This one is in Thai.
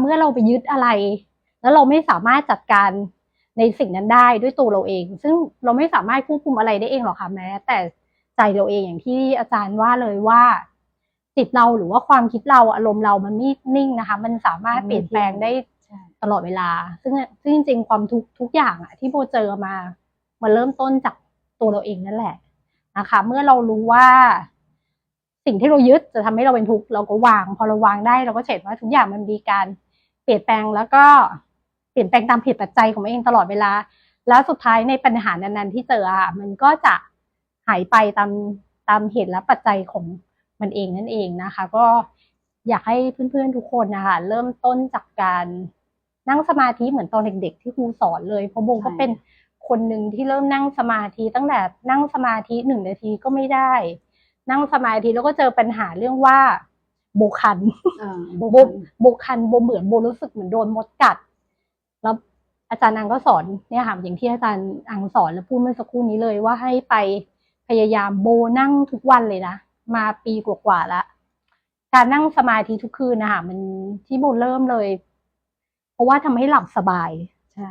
เมื่อเราไปยึดอะไร แล้วเราไม่สามารถจัดการในสิ่งนั้นได้ด้วยตัวเราเอง ซึ่งเราไม่สามารถควบคุมอะไรได้เองหรอกค่ะแม้ แต่ใจเราเองอย่างที่อาจารย์ว่าเลยว่าจิตเราหรือว่าความคิดเราอารมณ์เรามันไม่นิ่งนะคะ มันสามารถเปลี่ยนแปลงได้ตลอดเวลา ซึ่งซึ่งจริงๆความทุกข์ทุกอย่างอะที่โบเจอมามันเริ่มต้นจากตัวเราเองนั่นแหละนะคะ เมื่อเรารู้ว่า สิ่งที่เรายึดจะทำให้เราเป็นทุกข์เราก็วาง พอเราวางได้เราก็เห็นว่าทุกอย่างมันมีการเปลี่ยนแปลงแล้วก็เปลี่ยนแปลงตามเหตุปัจจัยของมันเองตลอดเวลา แล้วสุดท้ายในปัญหานั้นๆที่เจออะมันก็จะหายไปตามตามเหตุและปัจจัยของมันเองนั่นเองนะคะ ก็อยากให้เพื่อนๆทุกคนนะคะเริ่มต้นจากการนั่งสมาธิเหมือนตอนเด็กๆที่ครูสอนเลยเพราะโบก็เป็นคนหนึ่งที่เริ่มนั่งสมาธิตั้งแต่นั่งสมาธิหนึ่งนาทีก็ไม่ได้ นั่งสมาธิแล้วก็เจอปัญหาเรื่องว่าโบคันอ่าโบโบคันโบเหมือนโบรู้สึกเหมือนโดนมดกัด แล้วอาจารย์อังก็สอนเนี่ยค่ะอย่างที่อาจารย์อังสอนแล้วพูดเมื่อสักครู่นี้เลยว่าให้ไปพยายามโบนั่งทุกวันเลยนะมาปีกว่าๆแล้วการนั่งสมาธิทุกคืนนะคะมันที่โบเริ่มเลย เพราะว่าทำให้หลับสบายใช่